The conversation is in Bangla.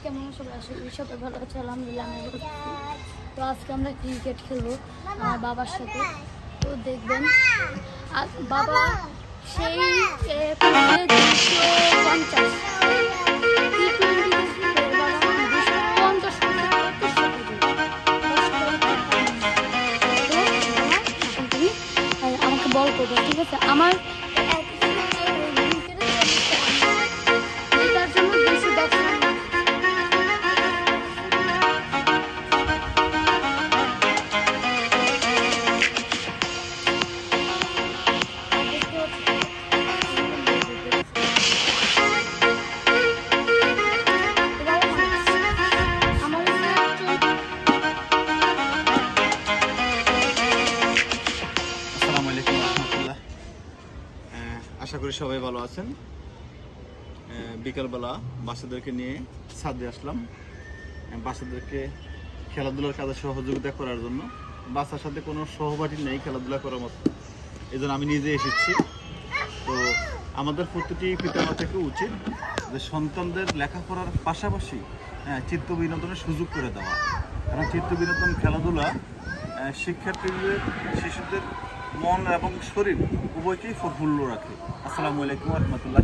আলহামদুলিল্লাহ আমি ভালো আছি। তো আজকে আমরা ক্রিকেট খেলব আমার বাবার সাথে তো দেখবেন আর বাবা সেই দুশো পঞ্চাশ আমাকে বল করবে ঠিক আছে আমার আশা করি সবাই ভালো আছেন। বিকালবেলা বাচ্চাদেরকে নিয়ে ছাদে আসলাম। বাচ্চাদেরকে খেলাধুলার কাজে সহযোগিতা করার জন্য। বাচ্চার সাথে কোনো সহপাঠী নেই খেলাধুলা করার মতো। এই আমি নিজে এসেছি। তো আমাদের প্রতিটি পিতামাতাকে উচিত যে সন্তানদের লেখাপড়ার পাশাপাশি হ্যাঁ, চিত্ত বিনোদনের সুযোগ করে দেওয়া। কারণ চিত্ত বিনোদন খেলাধুলা শিক্ষার্থীদের শিশুদের মন এবং শরীর উভয়কেই প্রফুল্ল রাখে। আসসালামু আলাইকুম রহমতুল্লাহ